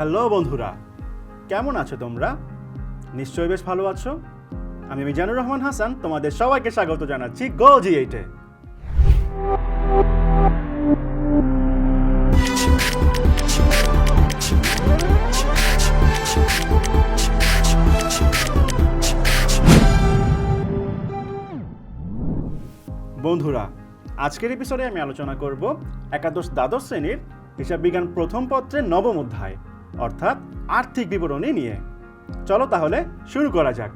Hello বন্ধুরা, কেমন আছো তোমরা? নিশ্চয়ই বেশ ভালো আছো। আমি মিজানুর রহমান হাসান, তোমাদের সবাইকে স্বাগত জানাচ্ছি গো জি এইটে বন্ধুরা, আজকের এপিসোডে আমি আলোচনা করব একাদশ দ্বাদশ শ্রেণির হিসাব বিজ্ঞান প্রথম পত্রের নবম অধ্যায়। অর্থাৎ আর্থিক বিবরণী নিয়ে। চলো তাহলে শুরু করা যাক।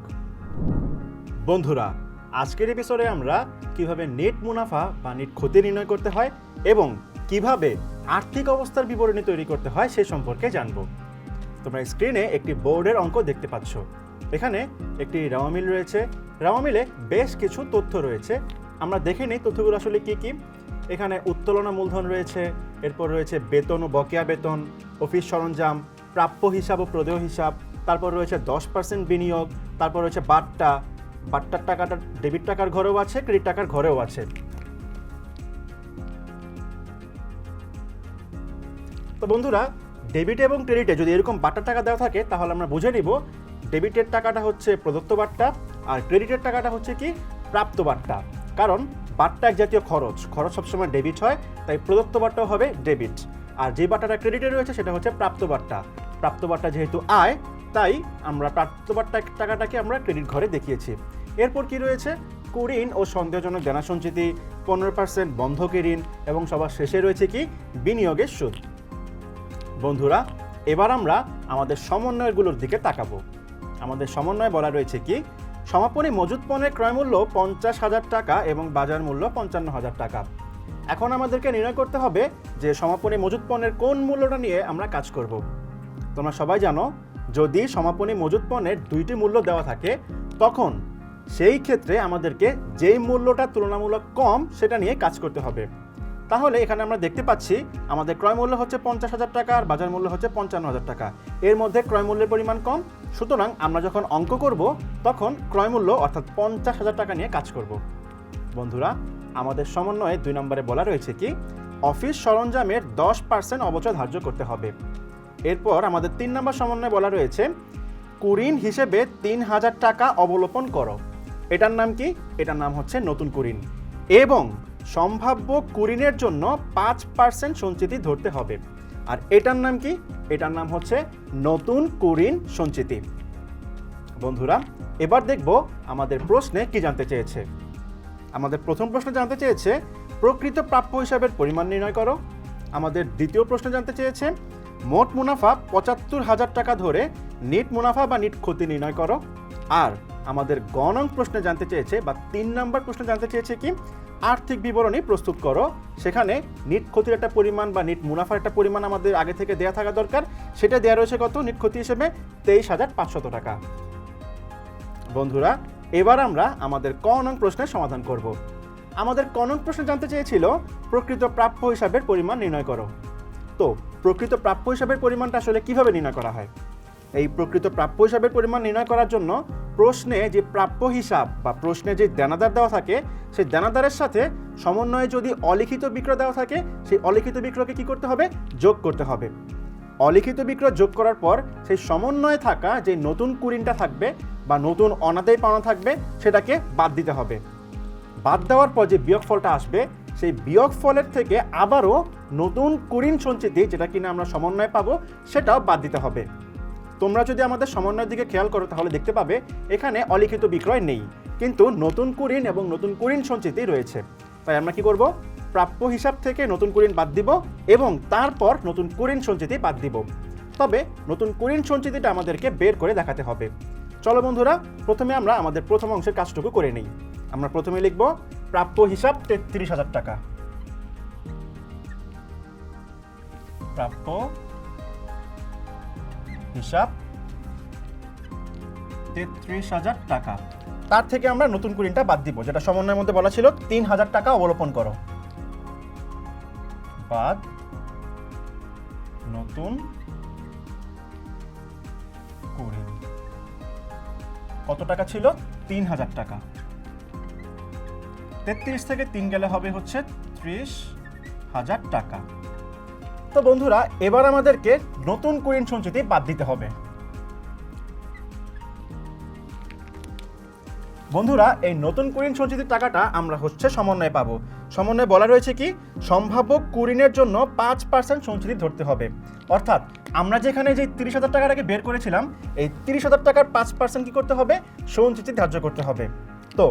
বন্ধুরা, আজকের এপিসোডে আমরা কীভাবে নেট মুনাফা বা নেট ক্ষতি নির্ণয় করতে হয় এবং কীভাবে আর্থিক অবস্থার বিবরণী তৈরি করতে হয় সে সম্পর্কে জানব। তোমরা স্ক্রিনে একটি বোর্ডের অঙ্ক দেখতে পাচ্ছ। এখানে একটি রাওয়ামিল রয়েছে। রাওয়ামিলে বেশ কিছু তথ্য রয়েছে। আমরা দেখে নিই তথ্যগুলো আসলে কী কী। এখানে উত্তোলনা মূলধন রয়েছে। এরপর রয়েছে বেতন ও বকেয়া বেতন, অফিস সরঞ্জাম প্রাপ্য হিসাব ও প্রদেয় হিসাব, তারপর রয়েছে দশ পার্সেন্ট বিনিয়োগ, তারপর রয়েছে বাট্টা। বাট্টার টাকাটা ডেবিট টাকার ঘরেও আছে ক্রেডিট টাকার ঘরেও আছে। তো বন্ধুরা ডেবিট এবং ক্রেডিটে যদি এরকম বাট্টার টাকা দেওয়া থাকে, তাহলে আমরা বুঝে নিব ডেবিটের টাকাটা হচ্ছে প্রদত্ত বাট্টা আর ক্রেডিটের টাকাটা হচ্ছে কি প্রাপ্ত বাট্টা। কারণ বাট্টা এক জাতীয় খরচ খরচ সবসময় ডেবিট হয়, তাই প্রদত্ত বাট্টাও হবে ডেবিট আর যে বাট্টাটা ক্রেডিটে রয়েছে সেটা হচ্ছে প্রাপ্ত বাট্টা। প্রাপ্ত বাট্টা যেহেতু আয়, তাই আমরা প্রাপ্ত বাট্টা টাকাটাকে আমরা ক্রেডিট ঘরে দেখিয়েছি। এরপর কি রয়েছে? কুঋণ ও সন্দেহজনক দেনা সঞ্চিতি পনেরো পার্সেন্ট বন্ধকি ঋণ এবং সবার শেষে রয়েছে কি? বিনিয়োগের সুদ। বন্ধুরা, এবার আমরা আমাদের সমন্বয়গুলোর দিকে তাকাবো। আমাদের সমন্বয় বলা রয়েছে কি? সমাপনী মজুত পণ্যের ক্রয় মূল্য পঞ্চাশ হাজার টাকা এবং বাজার মূল্য পঞ্চান্ন হাজার টাকা। এখন আমাদেরকে নির্ণয় করতে হবে যে সমাপনী মজুত পণ্যের কোন মূল্যটা নিয়ে আমরা কাজ করব। তোমরা সবাই জানো, যদি সমাপনী মজুত পণ্যের দুইটি মূল্য দেওয়া থাকে, তখন সেই ক্ষেত্রে আমাদেরকে যেই মূল্যটা তুলনামূলক কম সেটা নিয়ে কাজ করতে হবে। তাহলে এখানে আমরা দেখতে পাচ্ছি, আমাদের ক্রয় মূল্য হচ্ছে পঞ্চাশ হাজার টাকা আর বাজার মূল্য হচ্ছে পঞ্চান্ন হাজার টাকা। এর মধ্যে ক্রয় মূল্যের পরিমাণ কম, সুতরাং আমরা যখন অঙ্ক করব, তখন ক্রয় মূল্য অর্থাৎ পঞ্চাশ হাজার টাকা নিয়ে কাজ করব। বন্ধুরা, আমাদের সমন্বয়ে দুই নম্বরে বলা রয়েছে কি, অফিস সরঞ্জামের দশ পার্সেন্ট অবচয় ধার্য করতে হবে। এরপর আমাদের তিন নম্বর সমন্বয়ে বলা রয়েছে, কুরিন হিসেবে তিন হাজার টাকা অবলোপন করো। এটার নাম কি? এটার নাম হচ্ছে নতুন কুরিন। এবং সম্ভাব্য কুরিনের জন্য পাঁচ পার্সেন্ট সঞ্চিতি ধরতে হবে। আর এটার নাম কি? এটার নাম হচ্ছে নতুন কুরিন সঞ্চিতি। বন্ধুরা, এবার দেখব আমাদের প্রশ্নে কি জানতে চেয়েছে। আমাদের প্রথম প্রশ্ন জানতে চেয়েছে, প্রকৃত প্রাপ্য হিসাবের পরিমাণ নির্ণয় করো। আমাদের দ্বিতীয় প্রশ্ন জানতে চেয়েছে, মোট মুনাফা পঁচাত্তর হাজার টাকা ধরে নিট মুনাফা বা নিট ক্ষতি নির্ণয় করো। আর আমাদের গণং প্রশ্নে জানতে চেয়েছে বা তিন নম্বর প্রশ্ন জানতে চেয়েছে কি, আর্থিক বিবরণী প্রস্তুত করো। সেখানে নিট ক্ষতির একটা পরিমাণ বা নিট মুনাফার একটা পরিমাণ আমাদের আগে থেকে দেওয়া থাকা দরকার। সেটা দেওয়া রয়েছে কত? নিট ক্ষতি হিসেবে তেইশ হাজার পাঁচশত টাকা। বন্ধুরা এবার আমরা আমাদের ক প্রশ্নের সমাধান করব। আমাদের ক প্রশ্ন জানতে চেয়েছিল, প্রকৃত প্রাপ্য হিসাবের পরিমাণ নির্ণয় করো। তো, প্রকৃত প্রাপ্য হিসাবের পরিমাণটা আসলে কীভাবে নির্ণয় করা হয়? এই প্রকৃত প্রাপ্য হিসাবের পরিমাণ নির্ণয় করার জন্য প্রশ্নে যে প্রাপ্য হিসাব বা প্রশ্নে যে দেনাদার দেওয়া থাকে, সেই দেনাদারের সাথে সমন্বয়ে যদি অলিখিত বিক্রয় দেওয়া থাকে, সেই অলিখিত বিক্রয়কে কি করতে হবে? যোগ করতে হবে। অলিখিত বিক্রয় যোগ করার পর সেই সমন্বয়ে থাকা যে নতুন কুরিনটা থাকবে বা নতুন অনাদায় পাওনা থাকবে, সেটাকে বাদ দিতে হবে। বাদ দেওয়ার পর যে বিয়োগ ফলটা আসবে, সেই বিয়োগ ফলের থেকে আবারও নতুন কুরিন সঞ্চিতি, যেটা কিনা আমরা সমন্বয় পাবো, সেটাও বাদ দিতে হবে। তোমরা যদি আমাদের সমন্বয়ের দিকে খেয়াল করো, তাহলে দেখতে পাবে এখানে অলিখিত বিক্রয় নেই, কিন্তু নতুন কুরিন এবং নতুন কুরিন সঞ্চিতি রয়েছে। তাই আমরা কি করব? প্রাপ্য হিসাব থেকে নতুন কুরিন বাদ দিব এবং তারপর নতুন কুরিন সঞ্চিতি বাদ দিব। তবে নতুন কুরিন সঞ্চিতিটা আমাদেরকে বের করে দেখাতে হবে। চলো বন্ধুরা, প্রথমে আমরা আমাদের প্রথম অংশের কাজটুকু করে নিই। আমরা প্রথমে লিখব, প্রাপ্য হিসাব তেত্রিশ হাজার টাকা। প্রাপ্য হিসাব তেত্রিশ হাজার টাকা। তার থেকে আমরা নতুন কুড়িনটা বাদ দিব, যেটা সমন্বয়ের মধ্যে বলা ছিল, তিন হাজার টাকা অবলোপন করো। বাদ নতুন কুড়িন কত টাকা ছিল? তিন হাজার টাকা। তেত্রিশ থেকে তিন গেলে হবে হচ্ছে ত্রিশ হাজার টাকা। তো বন্ধুরা, এবার আমাদেরকে নতুন কুড়িন সঞ্চিতি বাদ দিতে হবে। বন্ধুরা, এই নতুন কুড়িন সঞ্চিতির টাকাটা আমরা হচ্ছে সমন্বয়ে পাবো। সমন্বয়ে বলা রয়েছে কি, সম্ভাব্য কুড়িনের জন্য পাঁচ পার্সেন্ট সঞ্চিতি ধরতে হবে। অর্থাৎ আমরা যেখানে যে তিরিশ হাজার টাকাটাকে বের করেছিলাম, এই তিরিশ হাজার টাকার পাঁচ পার্সেন্ট কী করতে হবে? সঞ্চিতি ধার্য করতে হবে। তো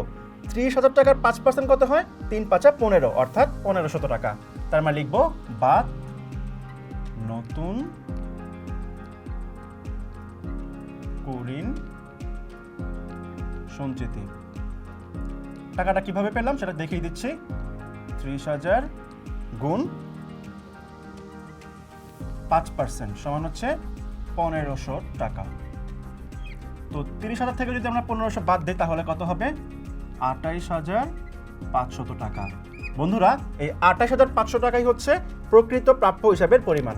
ত্রিশ হাজার টাকার পাঁচ পার্সেন্ট কত হয়? তিন পাঁচা পনেরো, অর্থাৎ পনেরোশত টাকা। তার মানে লিখব বাদ নতুন কুড়িন সঞ্চিতি টাকাটা কীভাবে পেলাম সেটা দেখিয়ে দিচ্ছি। ত্রিশ হাজার গুণ পাঁচ পার্সেন্ট সমান হচ্ছে পনেরোশো টাকা। তো তিরিশ হাজার থেকে যদি আমরা পনেরোশো বাদ দিই, তাহলে কত হবে? আটাইশ হাজার পাঁচশত টাকা। বন্ধুরা, এই আটাইশ হাজার পাঁচশো টাকাই হচ্ছে প্রকৃত প্রাপ্য হিসাবের পরিমাণ।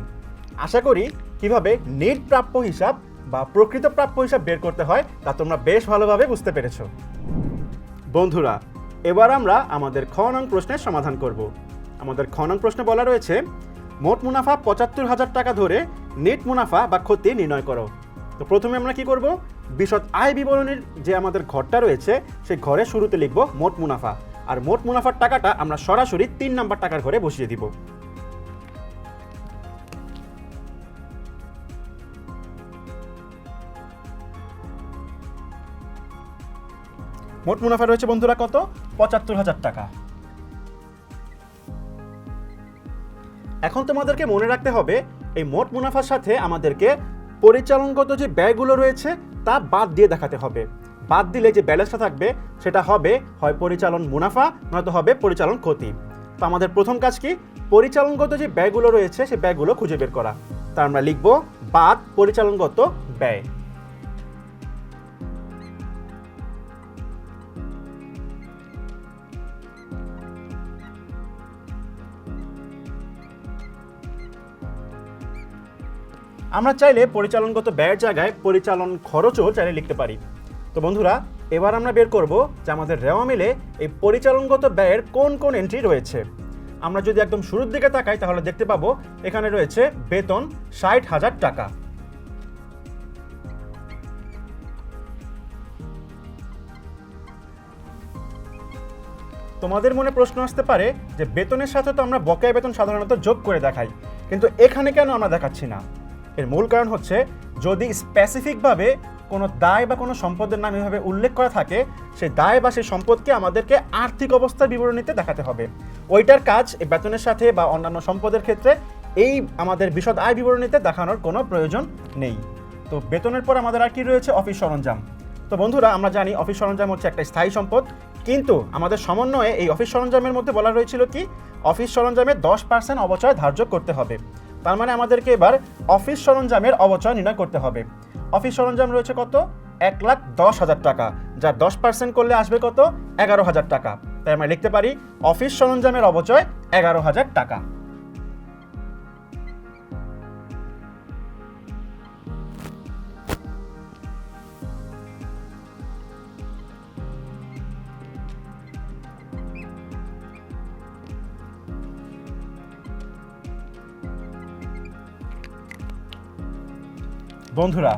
আশা করি কীভাবে নেট প্রাপ্য হিসাব বা প্রকৃত প্রাপ্য হিসাব বের করতে হয়, তা তোমরা বেশ ভালোভাবে বুঝতে পেরেছ। বন্ধুরা এবার আমরা আমাদের খ নং প্রশ্নের সমাধান করব। আমাদের খ নং প্রশ্নে বলা রয়েছে, মোট মুনাফা পঁচাত্তর হাজার টাকা ধরে নেট মুনাফা বা ক্ষতি নির্ণয় করো। তো প্রথমে আমরা কি করব? বিশদ আয় বিবরণের যে আমাদের ঘরটা রয়েছে, সেই ঘরে শুরুতে লিখব মোট মুনাফা। আর মোট মুনাফার টাকাটা আমরা সরাসরি তিন নাম্বার টাকার ঘরে বসিয়ে দিব। মোট মুনাফা রয়েছে বন্ধুরা কত? পঁচাত্তর হাজার টাকা। এখন তোমাদেরকে মনে রাখতে হবে, এই মোট মুনাফার সাথে আমাদেরকে পরিচালনগত যে ব্যয়গুলো রয়েছে, তা বাদ দিয়ে দেখাতে হবে। বাদ দিলে যে ব্যালেন্সটা থাকবে, সেটা হবে, হয় পরিচালন মুনাফা, নয়তো হবে পরিচালন ক্ষতি। তো আমাদের প্রথম কাজ কি? পরিচালনগত যে ব্যয়গুলো রয়েছে সেই ব্যয়গুলো খুঁজে বের করা। তা আমরা লিখব বাদ পরিচালনগত ব্যয়। আমরা চাইলে পরিচালনগত ব্যয়ের জায়গায় পরিচালন খরচও চাইলে লিখতে পারি। তো বন্ধুরা, এবার আমরা বের করব যে আমাদের রেওয়া মিলে এই পরিচালনগত ব্যয়ের কোন কোন এন্ট্রি রয়েছে। আমরা যদি একদম শুরুর দিকে তাকাই, তাহলে দেখতে পাবো এখানে রয়েছে বেতন ষাট হাজার টাকা। তোমাদের মনে প্রশ্ন আসতে পারে যে বেতনের সাথে তো আমরা বকেয়া বেতন সাধারণত যোগ করে দেখাই, কিন্তু এখানে কেন আমরা দেখাচ্ছি না? এর মূল কারণ হচ্ছে যদি স্পেসিফিকভাবে কোনো দায় বা কোনো সম্পদের নাম এভাবে উল্লেখ করা থাকে, সেই দায় বা সেই সম্পদকে আমাদেরকে আর্থিক অবস্থার বিবরণীতে দেখাতে হবে। ওইটার কাজ এই বেতনের সাথে বা অন্যান্য সম্পদের ক্ষেত্রে এই আমাদের বিশদ আয় বিবরণীতে দেখানোর কোনো প্রয়োজন নেই। তো বেতনের পর আমাদের আর কি রয়েছে? অফিস সরঞ্জাম। তো বন্ধুরা, আমরা জানি অফিস সরঞ্জাম হচ্ছে একটা স্থায়ী সম্পদ, কিন্তু আমাদের সমন্বয়ে এই অফিস সরঞ্জামের মধ্যে বলা হয়েছিল কি? অফিস সরঞ্জামে দশ পার্সেন্ট অবচয় ধার্য করতে হবে। তার মানে আমাদেরকে এবার অফিস সরঞ্জামের অবচয় নির্ণয় করতে হবে। অফিস সরঞ্জাম রয়েছে কত? এক লাখ দশ হাজার টাকা, যা দশ পার্সেন্ট করলে আসবে কত? এগারো হাজার টাকা। তাই আমরা লিখতে পারি, অফিস সরঞ্জামের অবচয় এগারো হাজার টাকা। বন্ধুরা,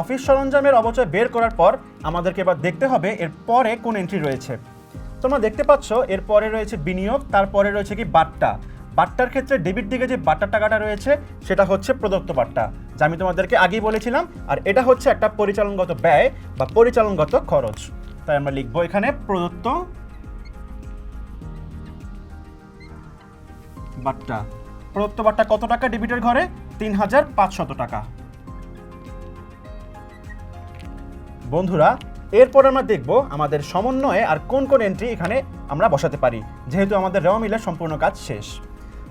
অফিস সরঞ্জামের অবচয় বের করার পর আমাদেরকে এবার দেখতে হবে এর পরে কোন এন্ট্রি রয়েছে। তোমরা দেখতে পাচ্ছ, এর পরে রয়েছে বিনিয়োগ তারপরে রয়েছে কি বাট্টা। বাট্টার ক্ষেত্রে ডেবিট দিকে যে বাট্টার টাকাটা রয়েছে, সেটা হচ্ছে প্রদত্ত বাট্টা, যা আমি তোমাদেরকে আগেই বলেছিলাম, আর এটা হচ্ছে একটা পরিচালনগত ব্যয় বা পরিচালনগত খরচ। তাই আমরা লিখব এখানে প্রদত্ত বাট্টা। প্রদত্ত বাট্টা কত টাকা? ডেবিটের ঘরে তিন হাজার পাঁচশত টাকা। বন্ধুরা, এরপর আমরা দেখব আমাদের সমন্বয়ে আর কোন কোন এন্ট্রি এখানে আমরা বসাতে পারি, যেহেতু আমাদের রেওয়া মিলের সম্পূর্ণ কাজ শেষ।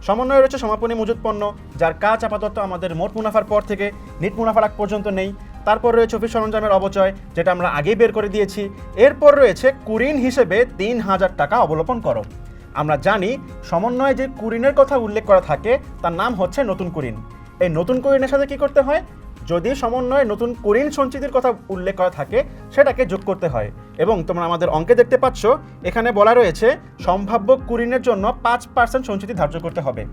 সমন্বয়ে রয়েছে সমাপনী মজুত পণ্য, যার কাজ আপাতত আমাদের মোট মুনাফার পর থেকে নিট মুনাফার আগ পর্যন্ত নেই। তারপর রয়েছে অফিস সরঞ্জামের অবচয় যেটা আমরা আগেই বের করে দিয়েছি। এরপর রয়েছে কুরিন হিসেবে তিন হাজার টাকা অবলোপন করো। আমরা জানি সমন্বয়ে যে কুরিনের কথা উল্লেখ করা থাকে, তার নাম হচ্ছে নতুন কুরিন। এই নতুন কুরিনের সাথে কি করতে হয়? যদি সমন্বয়ে নতুন কুরিন সঞ্চিতির কথা উল্লেখ করা থাকে, সেটাকে যোগ করতে হয়। এবং তোমরা আমাদের অঙ্কে দেখতে পাচ্ছ, এখানে বলা রয়েছে, সম্ভাব্য কুরিনের জন্য পাঁচ পার্সেন্ট সঞ্চিতি ধার্য করতে হবে।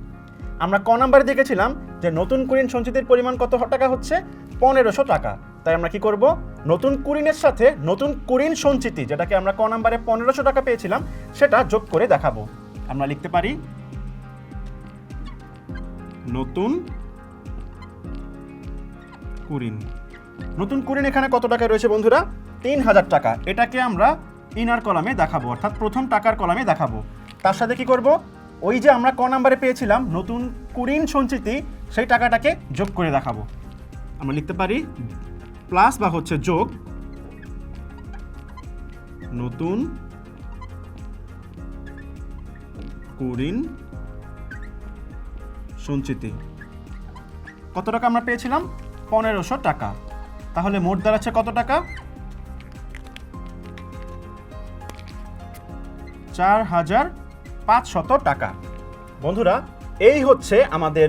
আমরা ক নাম্বারে দেখেছিলাম যে নতুন কুরিন সঞ্চিতির পরিমাণ কত টাকা হচ্ছে? পনেরোশো টাকা। তাই আমরা কি করব? নতুন কুরিনের সাথে নতুন কুরিন সঞ্চিতি, যেটাকে আমরা ক নাম্বারে পনেরোশো টাকা পেয়েছিলাম, সেটা যোগ করে দেখাবো। আমরা লিখতে পারি, নতুন কুরিন। নতুন কুরিন এখানে কত টাকা রয়েছে বন্ধুরা? তিন হাজার টাকা। এটাকে আমরা ইনার কলামে দেখাবো, অর্থাৎ প্রথম টাকার কলামে দেখাবো। তার সাথে কি করব? ওই যে আমরা ক নাম্বারে পেয়েছিলাম, নতুন কুরিন সঞ্চিতি, সেই টাকাটাকে যোগ করে দেখাবো। আমরা লিখতে পারি প্লাস বা হচ্ছে যোগ, নতুন কুরিন সঞ্চিতি। কত টাকা আমরা পেয়েছিলাম? পনেরোশো টাকা। তাহলে মোট দাঁড়াচ্ছে কত টাকা? চার হাজার পাঁচশত টাকা। বন্ধুরা, এই হচ্ছে আমাদের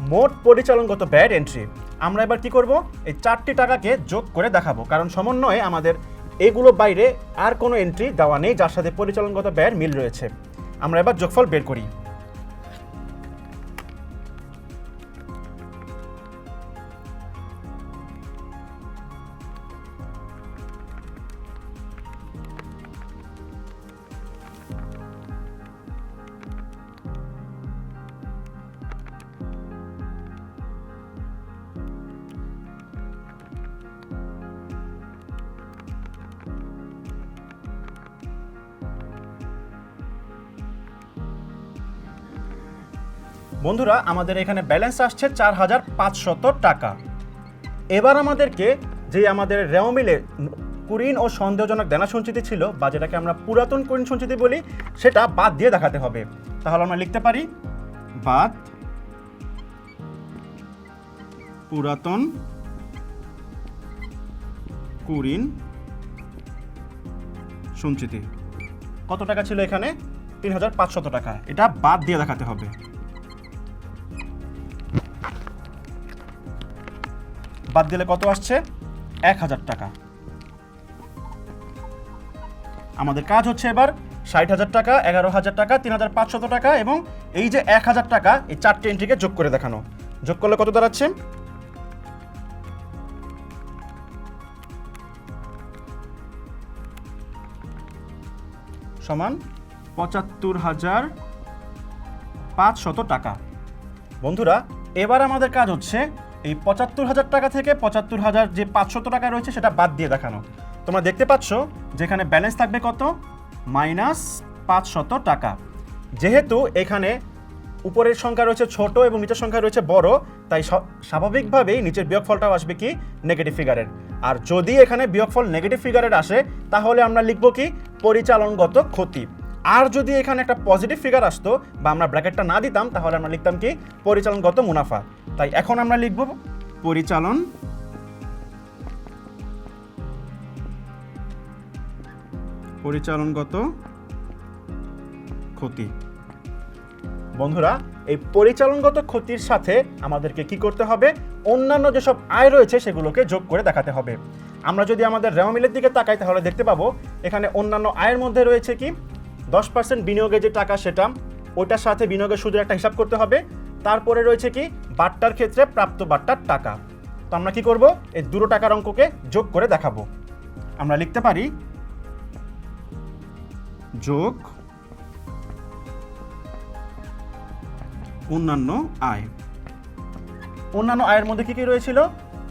মোট পরিচালনগত ব্যাড এন্ট্রি। আমরা এবার কি করব? এই চারটি টাকাকে যোগ করে দেখাবো। কারণ সমন্বয়ে আমাদের এগুলো বাইরে আর কোনো এন্ট্রি দেওয়া নেই, যার সাথে পরিচালনগত ব্যয়ের মিল রয়েছে। আমরা এবার যোগফল বের করি। বন্ধুরা, আমাদের এখানে ব্যালেন্স আসছে চার হাজার পাঁচশত টাকা। এবার আমাদেরকে যে আমাদের রেওমিলে কুরিন ও সন্দেহজনক দেনা সঞ্চিতি ছিল বা যেটাকে আমরা পুরাতন কুরিন সঞ্চিতি বলি, সেটা বাদ দিয়ে দেখাতে হবে। তাহলে আমরা লিখতে পারি, বাদ পুরাতন কুরিন সঞ্চিতি। কত টাকা ছিল এখানে? তিন হাজার পাঁচশত টাকা। এটা বাদ দিয়ে দেখাতে হবে। বাদ দিলে কত আসছে? এক হাজার টাকা। আমাদের কাজ হচ্ছে এবার ষাট হাজার টাকা, এগারো হাজার টাকা, তিন হাজার পাঁচশত টাকা এবং এই যে এক হাজার টাকা, এই চারটে এন্ট্রিকে যোগ করে দেখানো। যোগ করলে কত দাঁড়াচ্ছে? সমান পঁচাত্তর হাজার পাঁচশত টাকা। বন্ধুরা, এবার আমাদের কাজ হচ্ছে এই পঁচাত্তর হাজার টাকা থেকে পঁচাত্তর হাজার যে পাঁচশত টাকা রয়েছে সেটা বাদ দিয়ে দেখানো। তোমরা দেখতে পাচ্ছ যেখানে ব্যালেন্স থাকবে কত? মাইনাস পাঁচশত টাকা। যেহেতু এখানে উপরের সংখ্যা রয়েছে ছোট এবং নিচের সংখ্যা রয়েছে বড়, তাই স্বাভাবিকভাবেই নিচের বিয়োগফলটাও আসবে কি? নেগেটিভ ফিগারের আর যদি এখানে বিয়োগফল নেগেটিভ ফিগারের আসে, তাহলে আমরা লিখব কি? পরিচালনগত ক্ষতি। আর যদি এখানে একটা পজিটিভ ফিগার আসতো বা আমরা ব্র্যাকেটটা না দিতাম, তাহলে আমরা লিখতাম কি? পরিচালনগত মুনাফা। তাই এখন আমরা লিখব পরিচালন পরিচালনগত ক্ষতি। বন্ধুরা, এই পরিচালনগত ক্ষতির সাথে আমাদেরকে কি করতে হবে? অন্যান্য যেসব আয় রয়েছে, সেগুলোকে যোগ করে দেখাতে হবে। আমরা যদি আমাদের রেওয়ামিলের দিকে তাকাই, তাহলে দেখতে পাবো, এখানে অন্যান্য আয়ের মধ্যে রয়েছে কি? দশ পার্সেন্ট বিনিয়োগের যে টাকা সেটা ওটার সাথে বিনিয়োগের সুদের একটা হিসাব করতে হবে। তারপরে রয়েছে কি? বাট্টার ক্ষেত্রে প্রাপ্ত বাট্টার টাকা। তো আমরা কি করব? এই দুটো টাকার অঙ্ককে যোগ করে দেখাবো। আমরা লিখতে পারি, যোগ অন্যান্য আয়। অন্যান্য আয়ের মধ্যে কি কি রয়েছিল?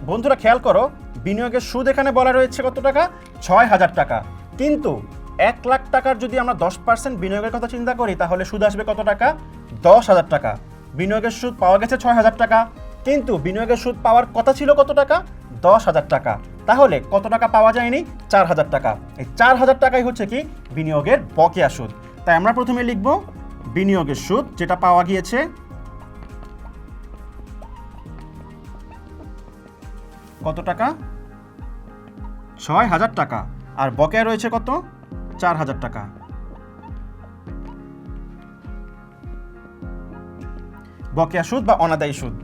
বন্ধুরা খেয়াল করো, বিনিয়োগের সুদ এখানে বলা রয়েছে কত টাকা? ছয় হাজার টাকা। কিন্তু এক লাখ টাকার যদি আমরা দশ পার্সেন্ট বিনিয়োগের কথা চিন্তা করি, তাহলে সুদ আসবে কত টাকা? দশ হাজার টাকা। বিনিয়োগের সুদ পাওয়া গেছে ছয় হাজার টাকা। কিন্তু বিনিয়োগের সুদ পাওয়ার কথা ছিল কত টাকা? দশ হাজার টাকা। তাহলে কত টাকা পাওয়া যায়নি? চার হাজার টাকা। এই চার হাজার টাকাই হচ্ছে কি? বিনিয়োগের বকেয়া সুদ। তাই আমরা প্রথমে লিখব বিনিয়োগের সুদ, যেটা পাওয়া গিয়েছে কত টাকা? ছয় হাজার টাকা। আর বকেয়া রয়েছে কত? চার হাজার টাকা। বকেয়া সুদ বা অনাদায়ী সুদ?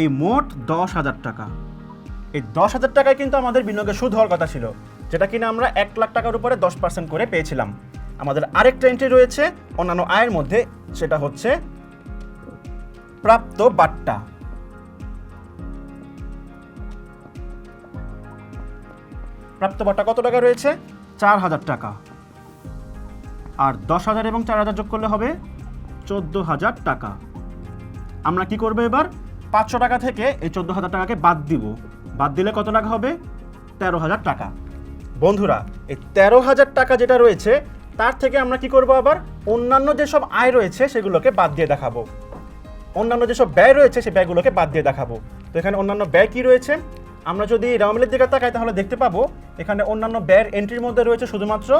এই মোট দশ হাজার টাকা। এই দশ হাজার টাকায় কিন্তু আমাদের বিনিয়োগের সুদ হওয়ার কথা ছিল, যেটা কিনা আমরা এক লাখ টাকার উপরে দশ পার্সেন্ট করে পেয়েছিলাম। আমাদের আরেকটা এন্ট্রি রয়েছে, অন্যান্য আয়ের মধ্যে, সেটা হচ্ছে প্রাপ্ত বাট্টা। প্রাপ্ত বাট্টা কত টাকা রয়েছে? চার হাজার টাকা। আর দশ হাজার এবং চার হাজার যোগ করলে হবে চোদ্দ হাজার টাকা। আমরা কি করব এবার? পাঁচশো টাকা থেকে এই চোদ্দ হাজার টাকাকে বাদ দিব। বাদ দিলে কত টাকা হবে? তেরো হাজার টাকা। বন্ধুরা, এই তেরো হাজার টাকা যেটা রয়েছে, তার থেকে আমরা কি করব আবার? অন্যান্য যেসব আয় রয়েছে, সেগুলোকে বাদ দিয়ে দেখাবো। অন্যান্য যেসব ব্যয় রয়েছে সেই ব্যয়গুলোকে বাদ দিয়ে দেখাবো। তো এখানে অন্যান্য ব্যয় কি রয়েছে? আমরা যদি রামমিলের দিকে তাকাই, তাহলে দেখতে পাবো এখানে অন্যান্য ব্যয়ের এন্ট্রির মধ্যে রয়েছে শুধুমাত্র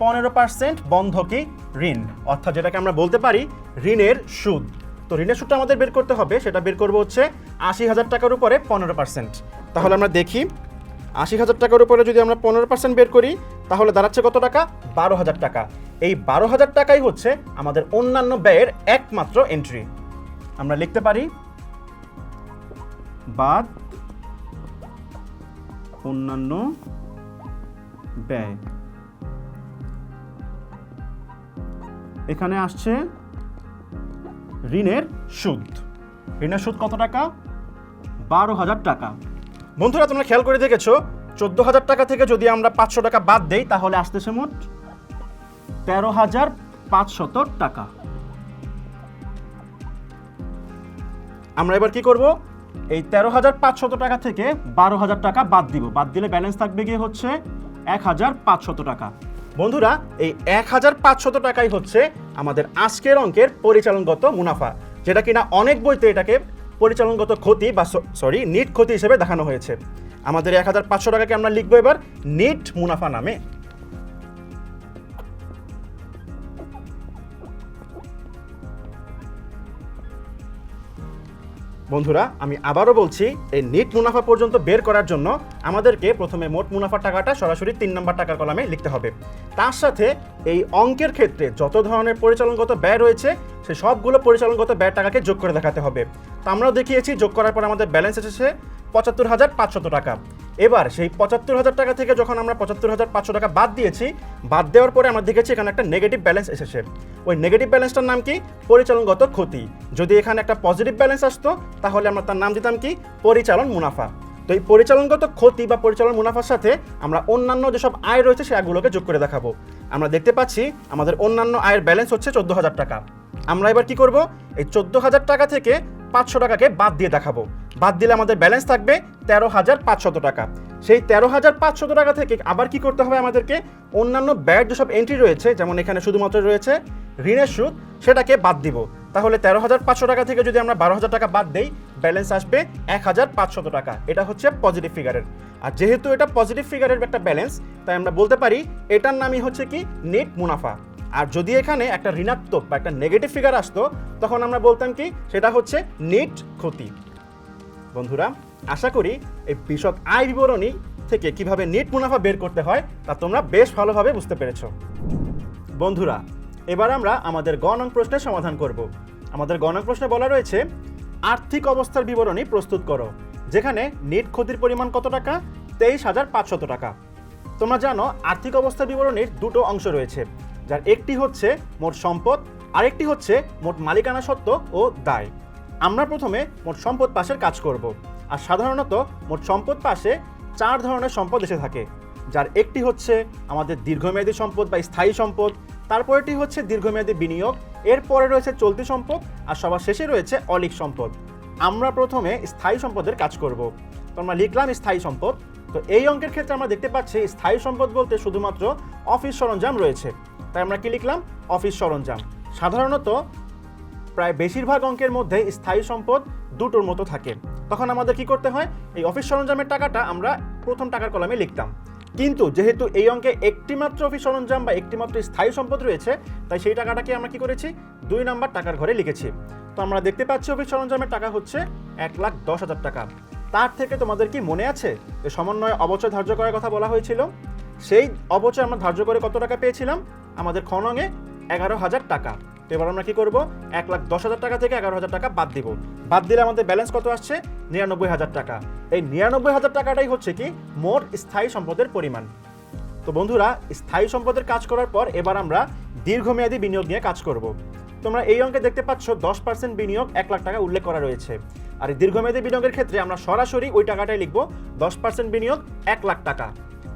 পনেরো পার্সেন্ট বন্ধকি ঋণ, অর্থাৎ যেটাকে আমরা বলতে পারি ঋণের সুদ। তো ঋণের সুদটা আমাদের বের করতে হবে, সেটা বের করব হচ্ছে আশি হাজার টাকার উপরে পনেরো পার্সেন্ট তাহলে আমরা দেখি, আশি হাজার টাকার উপরে যদি আমরা পনেরো পার্সেন্ট বের করি, তাহলে দাঁড়াচ্ছে কত টাকা? বারো হাজার টাকা। এই বারো হাজার টাকাই হচ্ছে আমাদের অন্যান্য ব্যয়ের একমাত্র এন্ট্রি আমরা লিখতে পারি, বাদ অন্যান্য ব্যয়। এখানে আসছে ঋণের সুদ। ঋণের সুদ কত টাকা? বারো হাজার টাকা। বন্ধুরা, তোমরা খেয়াল করে দেখেছ, চোদ্দ হাজার টাকা থেকে যদি আমরা পাঁচশো টাকা বাদ দেই, তাহলে আসতেছে মোট তেরো হাজার পাঁচশত টাকা। আমরা এবার কি করব? এই তেরো হাজার পাঁচশত টাকা থেকে বারো হাজার টাকা বাদ দিব। বাদ দিলে ব্যালেন্স থাকবে গিয়ে হচ্ছে এক হাজার পাঁচশত টাকা। বন্ধুরা, এই এক হাজার পাঁচশত টাকাই হচ্ছে আমাদের আজকের অঙ্কের পরিচালনগত মুনাফা, যেটা কিনা অনেক বইতে এটাকে পরিচালনগত ক্ষতি বা সরি নিট ক্ষতি হিসেবে দেখানো হয়েছে। আমাদের এক হাজার পাঁচশো টাকাকে আমরা লিখব এবার নিট মুনাফা নামে। বন্ধুরা, আমি আবারও বলছি, এই নিট মুনাফা পর্যন্ত বের করার জন্য আমাদেরকে প্রথমে মোট মুনাফার টাকাটা সরাসরি তিন নম্বর টাকার কলামে লিখতে হবে। তার সাথে এই অঙ্কের ক্ষেত্রে যত ধরনের পরিচালনগত ব্যয় রয়েছে সে সবগুলো পরিচালনগত ব্যয় টাকাকে যোগ করে দেখাতে হবে। তো আমরাও দেখিয়েছি, যোগ করার পর আমাদের ব্যালেন্স এসেছে পঁচাত্তর হাজার পাঁচশত টাকা। এবার সেই পঁচাত্তর হাজার টাকা থেকে যখন আমরা পঁচাত্তর হাজার পাঁচশো টাকা বাদ দিয়েছি, বাদ দেওয়ার পরে আমরা দেখেছি এখানে একটা নেগেটিভ ব্যালেন্স এসেছে। ওই নেগেটিভ ব্যালেন্সটার নাম কি? পরিচালনগত ক্ষতি। যদি এখানে একটা পজিটিভ ব্যালেন্স আসতো, তাহলে আমরা তার নাম দিতাম কি? পরিচালন মুনাফা। তো এই পরিচালনগত ক্ষতি বা পরিচালন মুনাফার সাথে আমরা অন্যান্য যেসব আয় রয়েছে, সেগুলোকে যোগ করে দেখাবো। আমরা দেখতে পাচ্ছি, আমাদের অন্যান্য আয়ের ব্যালেন্স হচ্ছে চোদ্দ হাজার টাকা। আমরা এবার কি করব? এই চোদ্দ হাজার টাকা থেকে পাঁচশো টাকাকে বাদ দিয়ে দেখাবো। বাদ দিলে আমাদের ব্যালেন্স থাকবে তেরো হাজার পাঁচশত টাকা। সেই তেরো হাজার পাঁচশত টাকা থেকে আবার কি করতে হবে আমাদেরকে? অন্যান্য ব্যয়ের যেসব এন্ট্রি রয়েছে, যেমন এখানে শুধুমাত্র রয়েছে ঋণের সুদ, সেটাকে বাদ দিব। তাহলে তেরো হাজার পাঁচশো টাকা থেকে যদি আমরা বারো হাজার টাকা বাদ দেই ব্যালেন্স আসবে এক হাজার পাঁচশত টাকা। এটা হচ্ছে পজিটিভ ফিগারের আর যেহেতু এটা পজিটিভ ফিগারের একটা ব্যালেন্স তাই আমরা বলতে পারি, এটার নামই হচ্ছে কি? নেট মুনাফা। আর যদি এখানে একটা ঋণাত্মক বা একটা নেগেটিভ ফিগার আসতো, তখন আমরা বলতাম কি? সেটা হচ্ছে নেট ক্ষতি। বন্ধুরা, আশা করি এই বিশদ আয় বিবরণী থেকে কীভাবে নেট মুনাফা বের করতে হয়, তা তোমরা বেশ ভালোভাবে বুঝতে পেরেছ। বন্ধুরা, এবার আমরা আমাদের গণং প্রশ্নের সমাধান করব। আমাদের গণং প্রশ্নে বলা রয়েছে, আর্থিক অবস্থার বিবরণী প্রস্তুত করো, যেখানে নেট ক্ষতির পরিমাণ কত টাকা? তেইশ হাজার পাঁচশত টাকা। তোমরা জানো, আর্থিক অবস্থার বিবরণীর দুটো অংশ রয়েছে। যার একটি হচ্ছে মোট সম্পদ, আরেকটি হচ্ছে মোট মালিকানা সত্ত্ব ও দায়। আমরা প্রথমে মোট সম্পদ পাশের কাজ করব আর সাধারণত মোট সম্পদ পাশে চার ধরনের সম্পদ এসে থাকে। যার একটি হচ্ছে আমাদের দীর্ঘমেয়াদী সম্পদ বা স্থায়ী সম্পদ তারপরেটি হচ্ছে দীর্ঘমেয়াদী বিনিয়োগ, এরপরে রয়েছে চলতি সম্পদ আর সবার শেষে রয়েছে অলিক সম্পদ। আমরা প্রথমে স্থায়ী সম্পদের কাজ করব। তো আমরা লিখলাম স্থায়ী সম্পদ। তো এই অঙ্কের ক্ষেত্রে আমরা দেখতে পাচ্ছি স্থায়ী সম্পদ বলতে শুধুমাত্র অফিস সরঞ্জাম রয়েছে। তাই আমরা কি লিখলাম? অফিস সরঞ্জাম। সাধারণত প্রায় বেশিরভাগ অঙ্কের মধ্যে স্থায়ী সম্পদ দুটোর মতো থাকে। তখন আমাদের কি করতে হয়? এই অফিস সরঞ্জামের টাকাটা আমরা প্রথম টাকার কলামে লিখতাম। কিন্তু যেহেতু এই অঙ্কে একটিমাত্র অফিস সরঞ্জাম বা একটিমাত্র স্থায়ী সম্পদ রয়েছে, তাই সেই টাকাটাকে আমরা কি করেছি? দুই নাম্বার টাকার ঘরে লিখেছি। তো আমরা দেখতে পাচ্ছি অফিস সরঞ্জামের টাকা হচ্ছে এক লাখ দশ হাজার টাকা। তার থেকে তোমাদের কি মনে আছে যে সমন্বয় অবচয় ধার্য করার কথা বলা হয়েছিল? সেই অবচয় আমরা ধার্য করে কত টাকা পেয়েছিলাম? আমাদের খনঙে এগারো হাজার টাকা। তো এবার আমরা কি করব? এক লাখ দশ হাজার টাকা থেকে এগারো হাজার টাকা বাদ দিব। বাদ দিলে আমাদের ব্যালেন্স কত আসছে? নিরানব্বই হাজার টাকা। এই নিরানব্বই হাজার টাকাটাই হচ্ছে কি? মোট স্থায়ী সম্পদের পরিমাণ। তো বন্ধুরা, স্থায়ী সম্পদের কাজ করার পর এবার আমরা দীর্ঘমেয়াদী বিনিয়োগ নিয়ে কাজ করব। তোমরা এই অঙ্কে দেখতে পাচ্ছ দশ পার্সেন্ট বিনিয়োগ এক লাখ টাকা উল্লেখ করা রয়েছে। আর দীর্ঘমেয়াদী বিনিয়োগের ক্ষেত্রে আমরা সরাসরি ওই টাকাটাই লিখব দশ পার্সেন্ট বিনিয়োগ এক লাখ টাকা।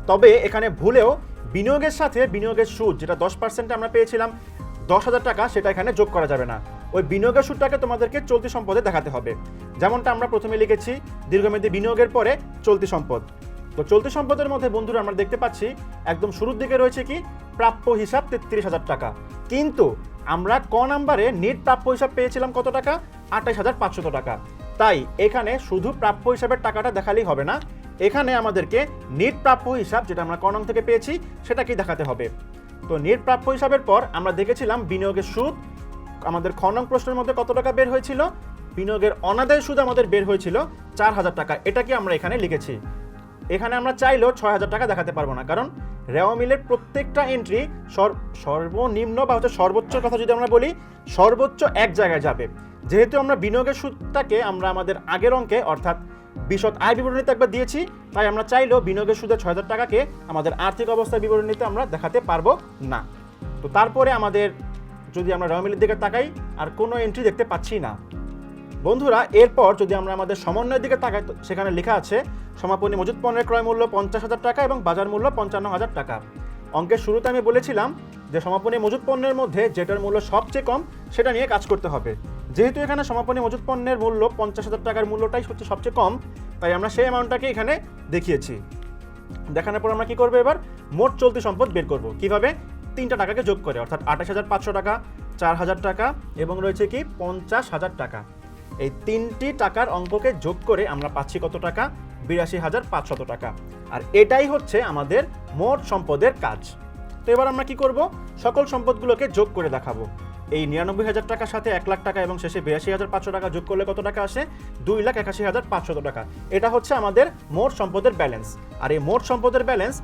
তবে এখানে ভুলেও বিনিয়োগের সাথে বিনিয়োগের সুদ, যেটা দশ পার্সেন্টে আমরা পেয়েছিলাম, দশ হাজার টাকা সেটা এখানে যোগ করা যাবে না। ওই বিনিয়োগের সুদটাকে তোমাদেরকে চলতি সম্পদে দেখাতে হবে। যেমনটা আমরা প্রথমে লিখেছি, দীর্ঘমেয়াদী বিনিয়োগের পরে চলতি সম্পদ। তো চলতি সম্পদের মধ্যে বন্ধুরা আমরা দেখতে পাচ্ছি, একদম শুরুর দিকে রয়েছে কি? প্রাপ্য হিসাব তেত্রিশ হাজার টাকা। কিন্তু আমরা ক নাম্বারে নেট প্রাপ্য হিসাব পেয়েছিলাম কত টাকা? আঠাশ হাজার পাঁচশত টাকা। তাই এখানে শুধু প্রাপ্য হিসাবের টাকাটা দেখালেই হবে না এখানে আমাদেরকে নেট প্রাপ্য হিসাব, যেটা আমরা ক নং থেকে পেয়েছি, সেটাকেই দেখাতে হবে। তো নেট প্রাপ্য হিসাবের পর আমরা দেখেছিলাম বিনিয়োগের সুদ, আমাদের খ নং প্রশ্নের মধ্যে কত টাকা বের হয়েছিল? বিনিয়োগের অনাদায় সুদ আমাদের বের হয়েছিল চার হাজার টাকা। এটাকে আমরা এখানে লিখেছি। এখানে আমরা চাইলেও ছয় হাজার টাকা দেখাতে পারব না, কারণ রেওয়া মিলের প্রত্যেকটা এন্ট্রি সর্বনিম্ন বা হচ্ছে সর্বোচ্চ কথা যদি আমরা বলি, সর্বোচ্চ এক জায়গায় যাবে। যেহেতু আমরা বিনিয়োগের সুদটাকে আমরা আমাদের আগের অঙ্কে, অর্থাৎ বিশদ আয় বিবরণীতে একবার দিয়েছি, তাই আমরা চাইলেও বিনিয়োগের সুদে ছয় হাজার টাকাকে আমাদের আর্থিক অবস্থা বিবরণীতে আমরা দেখাতে পারব না। তো তারপরে আমাদের যদি আমরা রেওয়া মিলের দিকে তাকাই, আর কোনো এন্ট্রি দেখতে পাচ্ছি না। বন্ধুরা, এরপর যদি আমরা আমাদের সমন্বয়ের দিকে তাকাই সেখানে লেখা আছে, সমাপনী মজুত পণ্যের ক্রয় মূল্য পঞ্চাশ হাজার টাকা এবং বাজার মূল্য পঞ্চান্ন হাজার টাকা। অঙ্কের শুরুতে আমি বলেছিলাম যে, সমাপনী মজুত পণ্যের মধ্যে যেটার মূল্য সবচেয়ে কম, সেটা নিয়ে কাজ করতে হবে। যেহেতু এখানে সমাপনী মজুত পণ্যের মূল্য পঞ্চাশ হাজার টাকার মূল্যটাই হচ্ছে সবচেয়ে কম, তাই আমরা সেই অ্যামাউন্টটাকে এখানে দেখিয়েছি। দেখানোর পর আমরা কি করব এবার? মোট চলতি সম্পদ বের করব। কীভাবে? তিনটা টাকাকে যোগ করে, অর্থাৎ আঠাশ হাজার পাঁচশো টাকা, চার হাজার টাকা এবং রয়েছে কি পঞ্চাশ হাজার টাকা। এই তিনটি টাকার অঙ্ককে যোগ করে আমরা পাচ্ছি কত টাকা? বিরাশি হাজার পাঁচশত টাকা। আর এটাই হচ্ছে আমাদের মোট সম্পদের কাজ। তো এবার আমরা কি করব? সকল সম্পদগুলোকে যোগ করে দেখাবো। এই নিরানব্বই হাজার টাকার সাথে এক লাখ টাকা এবং শেষে বিরাশি হাজার পাঁচশো টাকা যোগ করলে কত টাকা আসে? দুই লাখ একাশি হাজার পাঁচশত টাকা। এটা হচ্ছে আমাদের মোট সম্পদের ব্যালেন্স আর এই মোট সম্পদের ব্যালেন্স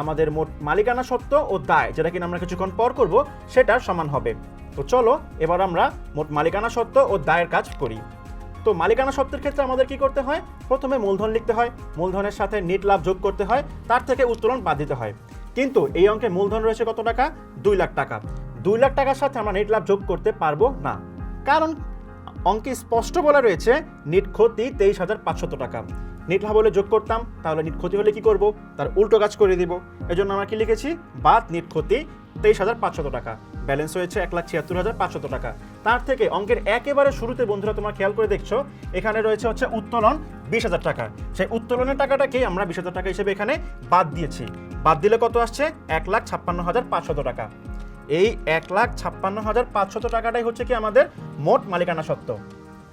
আমাদের মোট মালিকানা সত্ত্ব ও দায়, যেটা কিনা আমরা কিছুক্ষণ পর করব, সেটার সমান হবে। তো চলো, এবার আমরা মোট মালিকানা সত্ত্ব ও দায়ের কাজ করি। তো মালিকানা সত্ত্বের ক্ষেত্রে আমাদের কি করতে হয়? প্রথমে মূলধন লিখতে হয়। মূলধনের সাথে নেট লাভ যোগ করতে হয়। তার থেকে উত্তোলন বাদ দিতে হয়। কিন্তু এই অঙ্কে মূলধন রয়েছে কত টাকা? দুই লাখ টাকা। দুই লাখ টাকার সাথে আমরা নেট লাভ যোগ করতে পারব না। কারণ অঙ্কে স্পষ্ট বলা রয়েছে নিট ক্ষতি তেইশ হাজার পাঁচশত টাকা। নেট লাভ হলে যোগ করতাম, তাহলে নিট ক্ষতি হলে কি করব? তার উল্টো কাজ করে দিব। এজন্য আমরা কি লিখেছি? বাদ নিট ক্ষতি তেইশ হাজার পাঁচশত টাকা। ব্যালেন্স হয়েছে এক লাখ ছিয়াত্তর হাজার পাঁচশত টাকা। তার থেকে অঙ্কের একেবারে শুরুতে বন্ধুরা তোমরা খেয়াল করে দেখছ, এখানে রয়েছে হচ্ছে উত্তোলন বিশ হাজার টাকা। সেই উত্তোলনের টাকাটাকে আমরা বিশ হাজার টাকা হিসেবে এখানে বাদ দিয়েছি। বাদ দিলে কত আসছে? এক লাখ ছাপ্পান্ন হাজার পাঁচশত টাকা। এই এক লাখ ছাপ্পান্ন হাজার পাঁচশত টাকাটাই হচ্ছে কি আমাদের মোট মালিকানা সত্ত্ব।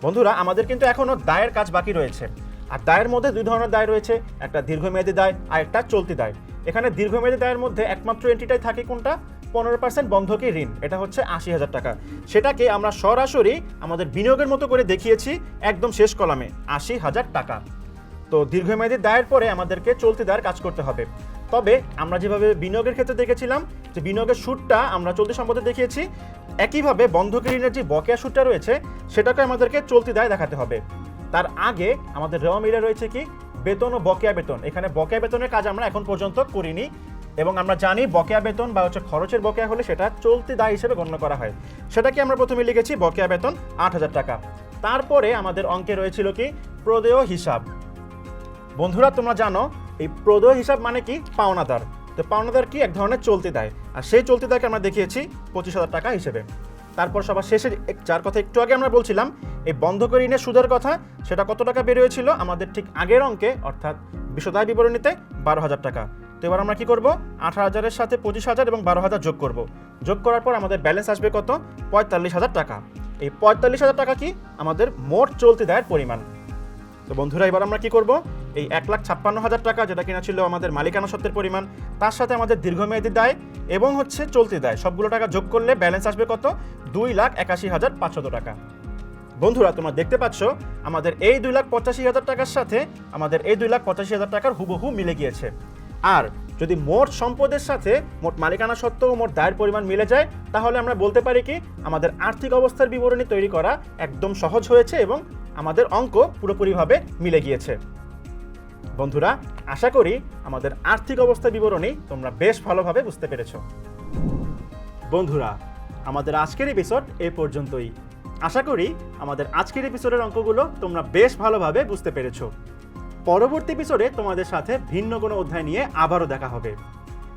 বন্ধুরা, আমাদের কিন্তু এখনও দায়ের কাজ বাকি রয়েছে। আর দায়ের মধ্যে দুই ধরনের দায় রয়েছে, একটা দীর্ঘমেয়াদী দায় আর একটা চলতি দায়। এখানে দীর্ঘমেয়াদী দায়ের মধ্যে একমাত্র এন্ট্রিটাই থাকে কোনটা? পনেরো পার্সেন্ট বন্ধকি ঋণ, এটা হচ্ছে আশি হাজার টাকা। সেটাকে আমরা সরাসরি আমাদের বিনিয়োগের মতো করে দেখিয়েছি একদম শেষ কলামে, আশি হাজার টাকা। তো দীর্ঘমেয়াদী দায়ের পরে আমাদেরকে চলতি দায়ের কাজ করতে হবে। তবে আমরা যেভাবে বিনিয়োগের ক্ষেত্রে দেখেছিলাম, যে বিনিয়োগের সুদটা আমরা চলতি সম্পদে দেখিয়েছি, একইভাবে বন্ধকি ঋণের যে বকেয়া সুদটা রয়েছে, সেটাকে আমাদেরকে চলতি দায় দেখাতে হবে। তার আগে আমাদের রেওয়া মিলে রয়েছে কি? বেতন ও বকেয়া বেতন। এখানে বকেয়া বেতনের কাজ আমরা এখন পর্যন্ত করিনি এবং আমরা জানি বকেয়া বেতন বা হচ্ছে খরচের বকেয়া হলে সেটা চলতি দায় হিসেবে গণ্য করা হয়। সেটাকে আমরা প্রথমে লিখেছি বকেয়া বেতন আট হাজার টাকা। তারপরে আমাদের অঙ্কে রয়েছিল কি? প্রদেয় হিসাব। বন্ধুরা, তোমরা জানো এই প্রদেয় হিসাব মানে কি? পাওনাদার। তো পাওনাদার কি? এক ধরনের চলতি দেয়। আর সেই চলতি দায়কে আমরা দেখিয়েছি পঁচিশ হাজার টাকা হিসেবে। তারপর সবার শেষে যার কথা একটু আগে আমরা বলছিলাম, এই বন্ধক ঋণের সুদের কথা, সেটা কত টাকা বের হয়েছিল আমাদের ঠিক আগের অঙ্কে, অর্থাৎ বিশদায় বিবরণীতে বারো হাজার টাকা। তো এবার আমরা কি করব? আঠারো হাজারের সাথে পঁচিশ হাজার এবং বারো হাজার যোগ করব। যোগ করার পর আমাদের ব্যালেন্স আসবে কত? পঁয়তাল্লিশ হাজার টাকা। এই পঁয়তাল্লিশ হাজার টাকা কি? আমাদের মোট চলতি দায়ের পরিমাণ। তো বন্ধুরা, এবার আমরা কি করব? এই এক লাখ ছাপ্পান্ন হাজার টাকা যেটা কিনা ছিল আমাদের মালিকানা সত্ত্বের পরিমাণ, তার সাথে আমাদের দীর্ঘমেয়াদী দায় এবং হচ্ছে চলতি দায়। সবগুলো টাকা যোগ করলে ব্যালেন্স আসবে কত? দুই লাখ একাশি হাজার পাঁচশত টাকা। বন্ধুরা, তোমরা দেখতে পাচ্ছ, আমাদের এই দুই লাখ পঁচাশি হাজার টাকার সাথে আমাদের এই দুই লাখ পঁচাশি হাজার টাকার হুবহু মিলে গিয়েছে। আর যদি মোট সম্পদের সাথে মোট মালিকানা সত্ত্বেও মোট দায়ের পরিমাণ মিলে যায়, তাহলে আমরা বলতে পারি কি, আমাদের আর্থিক অবস্থার বিবরণী তৈরি করা একদম সহজ হয়েছে এবং আমাদের অঙ্ক পুরোপুরিভাবে মিলে গিয়েছে। বন্ধুরা, আশা করি আমাদের আর্থিক অবস্থা বিবরণী তোমরা বেশ ভালোভাবে বুঝতে পেরেছ। বন্ধুরা, আমাদের আজকের এপিসোড এ পর্যন্তই। আশা করি আমাদের আজকের এপিসোডের অঙ্কগুলো তোমরা বেশ ভালোভাবে বুঝতে পেরেছ। পরবর্তী এপিসোডে তোমাদের সাথে ভিন্ন কোনো অধ্যায় নিয়ে আবারও দেখা হবে।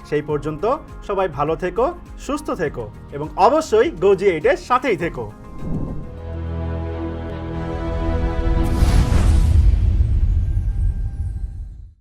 সেই পর্যন্ত সবাই ভালো থেকো, সুস্থ থেকো এবং অবশ্যই গোজি এইটের সাথেই থেকো।